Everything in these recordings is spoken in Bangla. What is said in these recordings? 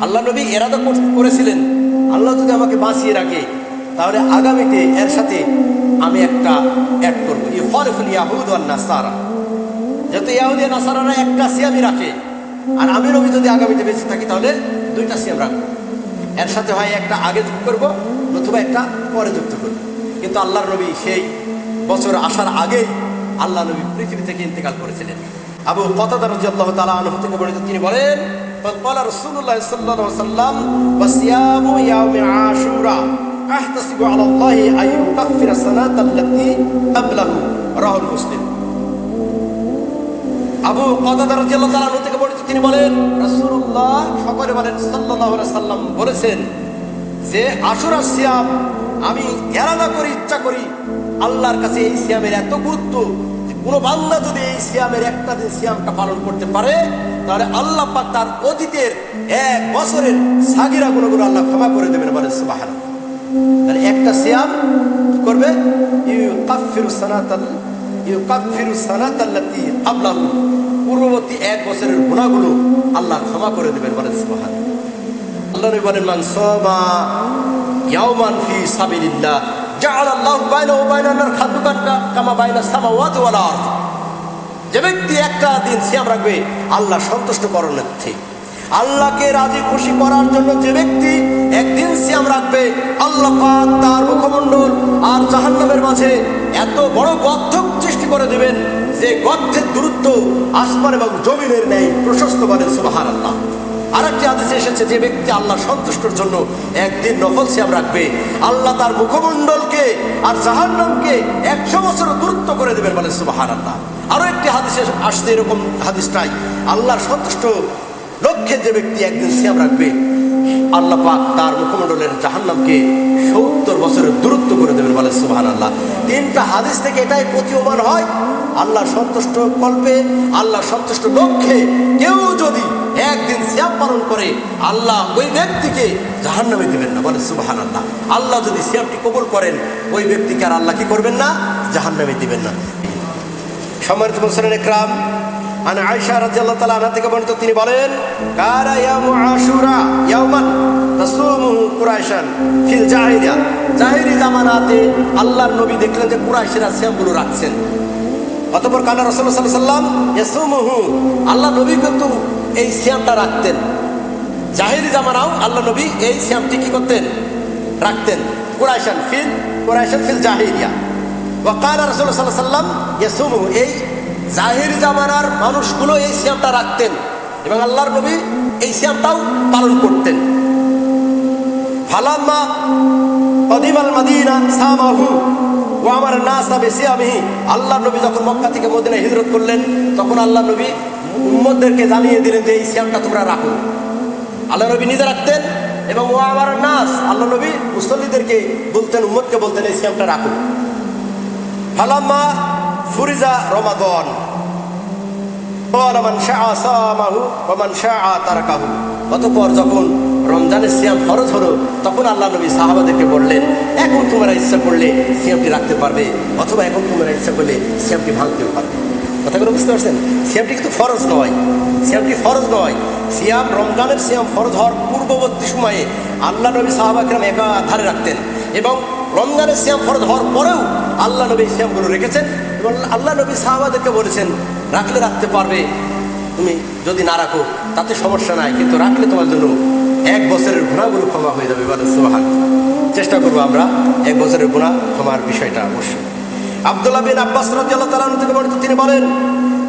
আল্লাহ নবী এরাদা করেছিলেন। আল্লাহ যদি আমাকে বাঁচিয়ে রাখে, তাহলে আগামীতে এর সাথে আমি একটা অ্যাড করব। ই ফরফুল ইয়াহুদ আর নাসারা। যেহেতু ইয়াহুদি নাসারারা একটা সিয়ামই রাখে। আর আমি নবী যদি আগামীতে বেঁচে থাকি, তাহলে দুইটা সিয়াম রাখব। এর সাথে হয় একটা আগে যুক্ত করব, নতুবা একটা পরে যুক্ত করব। কিন্তু আল্লাহর নবী সেই বছর আসার আগেই আল্লাহ নবী পৃথিবী থেকে ইন্তেকাল করেছিলেন। আবু কতাদা রাদিয়াল্লাহু তাআলা আনহু থেকে বর্ণিত তিনি বলেন قال رسول الله صلى الله عليه وسلم وصيام يوم عاشوراء احتسب على الله ان يكفر السنه التي قبله رواه مسلم আবু কদাদা রাদিয়াল্লাহু তাআলা আনহু থেকে বর্ণিত তিনি বলেন রাসূলুল্লাহ সকলে বলেন সাল্লাল্লাহু আলাইহি সাল্লাম বলেছেন যে আশুরা সিয়াম আমি এরাদা করি ইচ্ছা করি আল্লাহর কাছে এই সিয়ামের এত গুরুত্ব যে কোনো বান্দা যদি এই সিয়ামের একটা দিন সিয়ামটা পালন করতে পারে তাহলে আল্লাহ পাক তার অতীতের এক বছরের সাগিরা গুণগুলো আল্লাহ ক্ষমা করে দেবেন বলে সুবহানাল্লাহ। তাহলে একটা সিয়াম কি করবে? ইউ কাফিরু সানাতাল ইউ কাফিরু সানাতাল্লাতি আবলাহু পূর্ববর্তী এক বছরের গুণাগুলো আল্লাহ ক্ষমা করে দেবেন বলেন সুবহান আল্লাহ বলেন, মান সামা ইয়াওমান ফি সাবিলিল্লাহ জাআলা আল্লাহু বাইনাহু ওয়া বাইনান নার খাদুকান কামা বাইনা সামাওয়াতি ওয়াল আরদ। যে ব্যক্তি একটা দিন সিয়াম রাখবে, আল্লাহ সন্তুষ্ট করণার্থে আল্লাহকে রাজি খুশি করার জন্য যে ব্যক্তি একদিন সিয়াম রাখবে, আল্লাহ পাক তার মুখমণ্ডল আর জাহান্নামের মাঝে এত বড় গর্ত সৃষ্টি করে দিবেন যে গর্তের দূরত্ব আসমান এবং জমিনের নেই প্রশস্ত বলেন সুবাহান আল্লাহ আরেকটি আদেশে এসেছে, যে ব্যক্তি আল্লাহ সন্তুষ্টর জন্য একদিন নফল সিয়াম রাখবে, আল্লাহ তার মুখমণ্ডলকে আর জাহান্নামকে একশো বছর দূরত্ব করে দেবেন বলেন সুবাহান আল্লাহ আরও একটি হাদিসে আসছে, এরকম হাদিসটাই আল্লাহর সন্তুষ্ট লক্ষ্যে যে ব্যক্তি একদিন সিয়াম রাখবে, আল্লাহ পাক তার মুখমণ্ডলের জাহান্নামকে সত্তর বছরের দূরত্ব করে দেবেন বলে সুহান আল্লাহ তিনটা হাদিস থেকে এটাই প্রতীয়মান হয় আল্লাহ সন্তুষ্ট কল্পে আল্লাহ সন্তুষ্ট লক্ষ্যে কেউ যদি একদিন সিয়াম পালন করে, আল্লাহ ওই ব্যক্তিকে জাহান্নামে দিবেন না বলে সুবাহান আল্লাহ আল্লাহ যদি সিয়ামটি কবুল করেন, ওই ব্যক্তিকে আর আল্লাহ কি করবেন না? জাহান্নামে দিবেন না। সম্মানিত মুসলিম একরাম আন আয়েশা রাদিয়াল্লাহু তাআলা আনহা থেকে বর্ণিত তিনি বলেন, কারা ইয়ামু আশুরা ইয়াওমান তাসুমুহু কুরাইশান ফিল জাহিলিয়া? জাহিলি জামানাতে আল্লাহর নবী দেখলেন যে কুরাইশরা সিয়ামগুলো রাখছেন। অতঃপর কানা রাসূলুল্লাহ সাল্লাল্লাহু আলাইহি সাল্লাম ইয়াসুমুহু আল্লাহ নবী কিন্তু এই সিয়ামটা রাখতেন। জাহিলি জামানাও আল্লাহ নবী এই সিয়ামটি কি করতেন? রাখতেন। কুরাইশান ফিল কুরাইশান ফিল জাহিলিয়া। ওয়াকাল রসুল সাল্লাহ এই জাহির জামানার মানুষগুলো এই সিয়ামটা রাখতেন এবং আল্লাহর নবী এই সিয়ামটাও পালন করতেন। ফালাম্মা অদিমাল মাদিনা সামাহু ও আমার নাসা বেশি আমি আল্লাহ নবী যখন মক্কা থেকে মদিনায় হিজরত করলেন, তখন আল্লাহ নবী উম্মদদেরকে জানিয়ে দিলেন যে এই সিয়ামটা তোমরা রাখো। আল্লাহ নবী নিজে রাখতেন এবং ও আমার নাস আল্লাহ নবী মুসল্লিদেরকে বলতেন উম্মদকে বলতেন, এই সিয়ামটা রাখো। ফালাম্মা ফুরিজা রমাদন অতঃপর যখন রমজানের সিয়াম ফরজ হলো, তখন আল্লাহ নবী সাহাবাদেরকে বললেন এখন তোমরা ইচ্ছা করলে সিয়ামটি রাখতে পারবে, অথবা এখন তোমরা ইচ্ছা করলে সিয়ামটি ভাঙতেও পারবে। কথাগুলো বুঝতে পারছেন? সিয়ামটি কিন্তু ফরজ নয়। সিয়ামটি ফরজ নয়। সিয়াম রমজানের সিয়াম ফরজ হওয়ার পূর্ববর্তী সময়ে আল্লাহ নবী সাহাবাকরাম একা ধারে রাখতেন এবং রমজানের সিয়াম ফরজ হওয়ার পরেও আল্লাহ নবী এই সিয়ামগুলো রেখেছেন এবং আল্লাহ নবী সাহাবাদেরকে বলেছেন, রাখলে রাখতে পারবে, তুমি যদি না রাখো, তাতে সমস্যা নাই, কিন্তু রাখলে তোমার জন্য এক বছরের গুণাগুলো ক্ষমা হয়ে যাবে। বলে সোহান চেষ্টা করব আমরা এক বছরের গুণা ক্ষমার বিষয়টা অবশ্যই। আব্দুল্লাহ বিন আব্বাস আনহু থেকে বর্ণিত, তিনি বলেন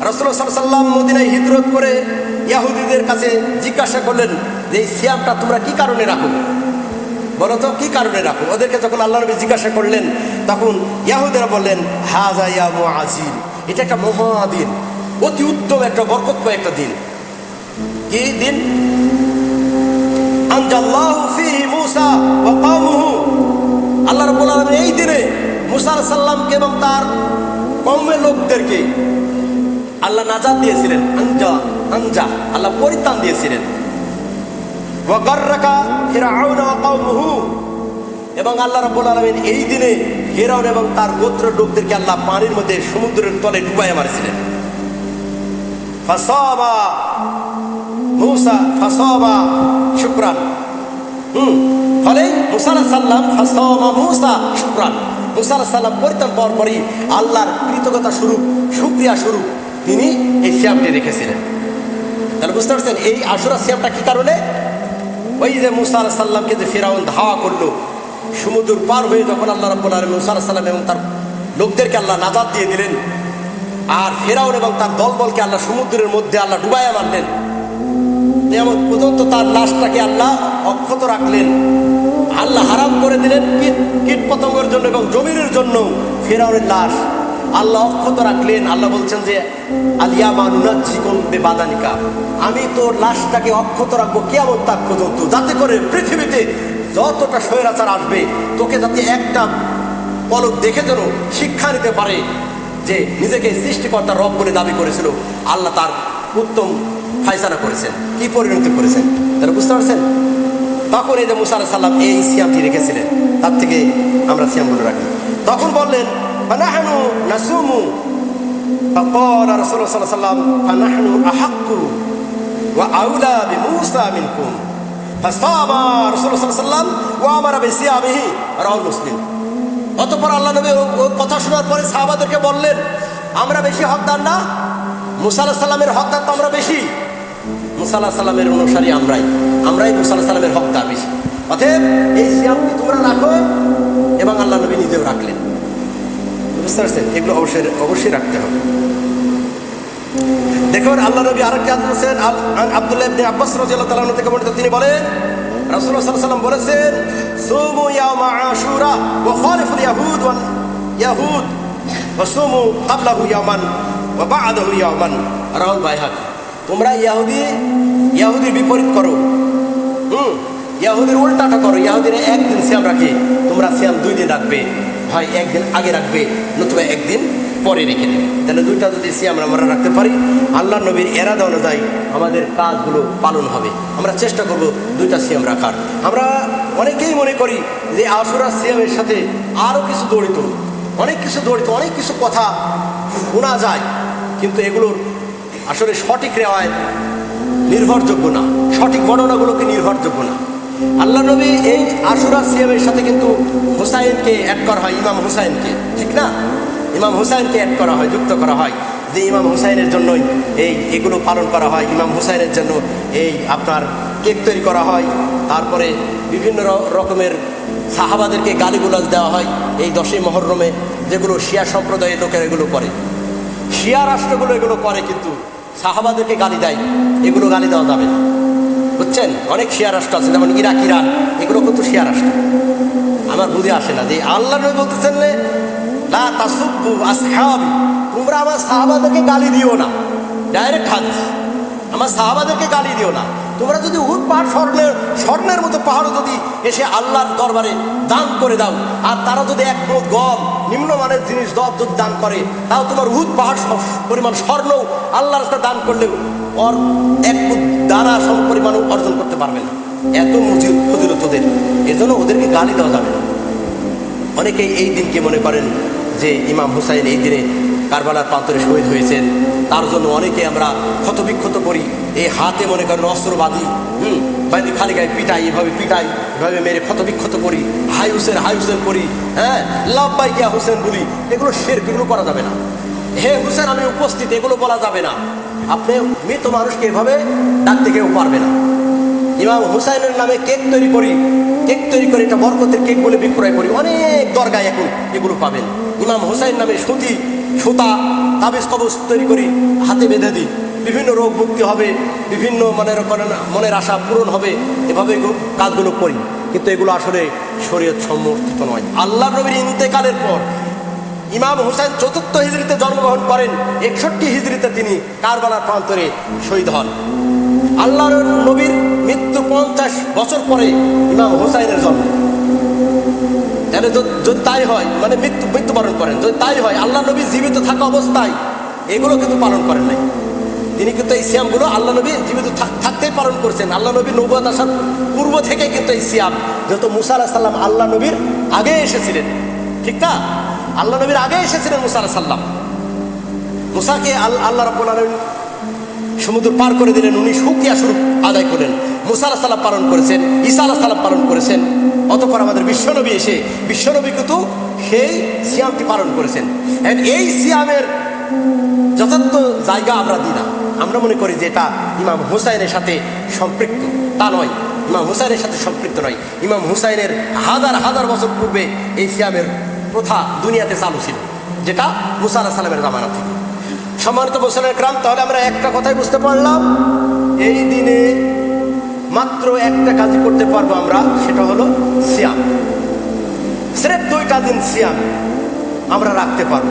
আলাইহি সাল্লাম মদিনায় হিজরত করে ইহুদিদের কাছে জিজ্ঞাসা করলেন যে, এই সিয়ামটা তোমরা কি কারণে রাখো? বলো তো কি কারণে রাখো? ওদেরকে যখন আল্লাহ নবী জিজ্ঞাসা করলেন, তখন ইয়াহুদেরা বললেন হাজা ইয়া মুআজিল। এটা একটা মহাদিন অতি উত্তম একটা, বরকতময় একটা দিন। কি দিন? আল্লাহ রাব্বুল আলামিন এই দিনে মুসা আলাইহিস সালামকে এবং তার কওমের লোকদেরকে আল্লাহ নাজাত দিয়েছিলেন, আনজা আনজা, আল্লাহ পরিত্রাণ দিয়েছিলেন। এবং আল্লাহ রাব্বুল আলামিন এই দিনে ফিরআউন এবং তার গোত্র লোকদেরকে আল্লাহ পানির মধ্যে সমুদ্রের তলে ডুবাইয়া মারিছিলেন। শুক্রান। হুম, ফলে মুসা শুক্রান। আল্লাহর কৃতজ্ঞতা তিনি এই শ্যামটি রেখেছিলেন। তাহলে বুঝতে পারছেন, এই আশুরা শ্যামটা কি কারণে? ওই যে মুসা আলাহ সাল্লামকে যে ফেরাউন ধাওয়া করল, সমুদ্র পার হয়ে যখন আল্লাহ রাব্বুল আলামিন মুসা সাল্লাম এবং তার লোকদেরকে আল্লাহ নাজাদ দিয়ে দিলেন, আর ফেরাউন এবং তার দলবলকে আল্লাহ সমুদ্রের মধ্যে আল্লাহ ডুবাইয়া মারলেন তেমন পর্যন্ত তার লাশটাকে আল্লাহ অক্ষত রাখলেন, আল্লাহ হারাম করে দিলেন কীট কীট পতঙ্গের জন্য এবং জমিনের জন্য ফেরাউনের লাশ। আল্লাহ অক্ষত রাখলেন। আল্লাহ বলছেন যে আলিয়া মানুনাজিকন বেবাদানিকা। আমি তোর লাশটাকে অক্ষত রাখব কেমন তাক পর্যন্ত যাতে করে পৃথিবীতে যতটা স্বৈরাচার আসবে, তোকে যাতে একটা পলক দেখে যেন শিক্ষা নিতে পারে যে, নিজেকে সৃষ্টিকর্তা রব বলে দাবি করেছিল। আল্লাহ তার উত্তম ফাইসানা করেছেন। কি পরিণতি করেছেন? তারা বুঝতে পারছেন? তখন এই যে মুসা আলাহ সাল্লাম এই সিয়ামটি রেখেছিলেন। তার থেকে আমরা সিয়ামগুলো রাখি। তখন বললেন ফানাহানু নাসুমু فقال رسول الله صلى الله عليه وسلم فنحن أحق وأولى بموسى منكم فصام رسول الله صلى الله عليه وسلم وأمر بصيامه رواه مسلم অতঃপর আল্লাহ নবী ও- ও কথা শোনার পরে সাহাবাদেরকে বললেন আমরা বেশি হকদার না মুসা আলাহ সাল্লামের হকদার তো আমরা বেশি মুসা আলাহ সাল্লামের অনুসারী আমরাই আমরাই মুসা আলাহ সাল্লামের হকদার বেশি অতএব এই সিয়ামটি তোমরা রাখো এবং আল্লাহ নবী নিজেও রাখলেন পারছেন এগুলো অবশ্যই অবশ্যই রাখতে হবে। দেখুন, আল্লাহ নবী আরেকটি আল- আন আব্দুল্লাহ ইবনে আব্বাস রাদিয়াল্লাহু তাআলা থেকে বর্ণিত, তিনি বলেন, রাসূলুল্লাহ সাল্লাল্লাহু আলাইহি ওয়াসাল্লাম বলেছেন, সুমু ইয়াউমা আশুরা ওয়া খালিফুল ইয়াহুদ ওয়াল ইয়াহুদ, ওয়া সুমু ক্বাবলাহু ইয়াওমান ওয়া বা'দাহু ইয়াওমান রাহুল বাইহাকি তোমরা ইহুদি ইহুদির বিপরীত করো। হুম, ইয়াহুদির উল্টাটা করো, ইয়াহুদির একদিন সিয়াম রাখে, তোমরা সিয়াম দুই দিন রাখবে। হয় একদিন আগে রাখবে, নতুবা একদিন পরে রেখে দেবে। তাহলে দুইটা যদি সিয়াম আমরা রাখতে পারি, আল্লাহ নবীর এরাদা অনুযায়ী আমাদের কাজগুলো পালন হবে। আমরা চেষ্টা করব দুইটা সিয়াম রাখার। আমরা অনেকেই মনে করি যে আশুরা সিয়ামের সাথে আরও কিছু জড়িত, অনেক কিছু জড়িত, অনেক কিছু কথা শোনা যায়, কিন্তু এগুলোর আসলে সঠিক রেওয়ায় নির্ভরযোগ্য না। সঠিক বর্ণনাগুলোকে নির্ভরযোগ্য না। আল্লাহ নবী এই আশুরা সিয়ামের সাথে কিন্তু হুসাইনকে অ্যাড করা হয়, ইমাম হুসাইনকে। ঠিক না? ইমাম হুসাইনকে অ্যাড করা হয়, যুক্ত করা হয়। যে ইমাম হুসাইনের জন্যই এই এগুলো পালন করা হয়, ইমাম হুসাইনের জন্য এই আপনার কেক তৈরি করা হয়, তারপরে বিভিন্ন রকমের সাহাবাদেরকে গালিগুলাজ দেওয়া হয়, এই দশই মহরমে যেগুলো শিয়া সম্প্রদায়ের লোকেরা এগুলো করে। শিয়া রাষ্ট্রগুলো এগুলো করে কিন্তু সাহাবাদেরকে গালি দেয়, এগুলো গালি দেওয়া যাবে না। বুঝছেন? অনেক শিয়া রাষ্ট্র আছে, যেমন ইরাক, ইরান, এগুলো কিন্তু শিয়া রাষ্ট্র। আমার বুঝে আসে না যে আল্লাহ নবী বলতেছেন না তোমরা আমার সাহাবাদেরকে গালি দিও না। ডাইরেক্ট হাদিস। আমার সাহাবাদেরকে গালি দিও না। তোমরা যদি উহুদ পাহাড় স্বর্ণের স্বর্ণের মতো পাহাড়ও যদি এসে আল্লাহর দরবারে দান করে দাও, আর তারা যদি এক মুঠ গম, নিম্নমানের জিনিস দব যদি দান করে, তাও তোমার উহুদ পাহাড় পরিমাণ স্বর্ণ আল্লাহর রাস্তায় দান করলেও অর, এক দানা সম পরিমাণ অর্জন করতে পারবে না। এত মজিদ ফজিলত ওদের। এজন্য ওদেরকে গালি দেওয়া যাবে না। অনেকেই এই দিনকে মনে করেন যে ইমাম হুসাইন এই দিনে কারবালার প্রান্তরে শহীদ হয়েছেন। তার জন্য অনেকে আমরা ক্ষতবিক্ষত করি। এই হাতে মনে করেন অস্ত্রবাদী হুম বাইরে খালি গায়ে পিটাই, এভাবে পিটাই, এভাবে মেরে ক্ষতবিক্ষত করি। হাই হুসেন হাই হুসেন করি হ্যাঁ লাভবাই গিয়া হুসেন বলি। এগুলো শের এগুলো করা যাবে না। হে হুসেন, আমি উপস্থিত, এগুলো বলা যাবে না। আপনি মৃত মানুষকে এভাবে ডাকতে কেউ পারবে না। ইমাম হুসাইনের নামে কেক তৈরি করি, কেক তৈরি করে এটা বরকতের কেক বলে বিক্রয় করি। অনেক দরগায় এখন এগুলো পাবেন। ইমাম হুসাইন নামে সুতি সুতা, তাবিজ কবজ তৈরি করি, হাতে বেঁধে দিই। বিভিন্ন রোগ মুক্তি হবে, বিভিন্ন মনের মনের আশা পূরণ হবে, এভাবে কাজগুলো করি। কিন্তু এগুলো আসলে শরীয়ত সমর্থিত নয়। আল্লাহ নবীর ইন্তেকালের পর ইমাম হুসাইন চতুর্থ হিজড়িতে জন্মগ্রহণ করেন, একষট্টি হিজড়িতে তিনি কারবালার প্রান্তরে শহীদ হন। আল্লাহর নবীর মৃত্যু পঞ্চাশ বছর পরে ইমাম হুসাইনের জন্ম। তাহলে যদি তাই হয় মানে মৃত্যু মৃত্যুবরণ করেন। যদি তাই হয়, আল্লাহ নবী জীবিত থাকা অবস্থায় এগুলো কিন্তু পালন করেন নাই। তিনি কিন্তু এই সিয়ামগুলো আল্লাহ নবী জীবিত থাক- থাকতেই পালন করছেন। আল্লাহ নবী নবুয়াত আসার পূর্ব থেকে কিন্তু এই সিয়াম যেহেতু মুসা সাল্লাম আল্লাহ নবীর আগে এসেছিলেন। ঠিক না? আল্লাহ নবীর আগে এসেছিলেন মুসা সাল্লাম মুসাকে আল- আল্লাহ রব্বুল আলামিন সমুদ্র পার করে দিলেন। উনি সুকিয়া স্বরূপ আদায় করলেন। মুসা সাল্লাম পালন করেছেন, ঈসা সাল্লাম পালন করেছেন, অতপর আমাদের বিশ্বনবী এসে, বিশ্বনবী কিন্তু সেই সিয়ামটি পালন করেছেন। এই সিয়ামের যথার্থ জায়গা আমরা দিই না। আমরা মনে করি যে এটা ইমাম হুসাইনের সাথে সম্পৃক্ত। তা নয়। ইমাম হুসাইনের সাথে সম্পৃক্ত নয়। ইমাম হুসাইনের হাজার হাজার বছর পূর্বে এই সিয়ামের প্রথা দুনিয়াতে চালু ছিল, যেটা মুসা সালামের জামানা থেকে। সম্মানিত মুসলামের ক্রাম তাহলে আমরা একটা কথাই বুঝতে পারলাম, এই দিনে মাত্র একটা কাজই করতে পারব আমরা, সেটা হলো সিয়াম। স্রেফ দুইটা দিন সিয়াম আমরা রাখতে পারব।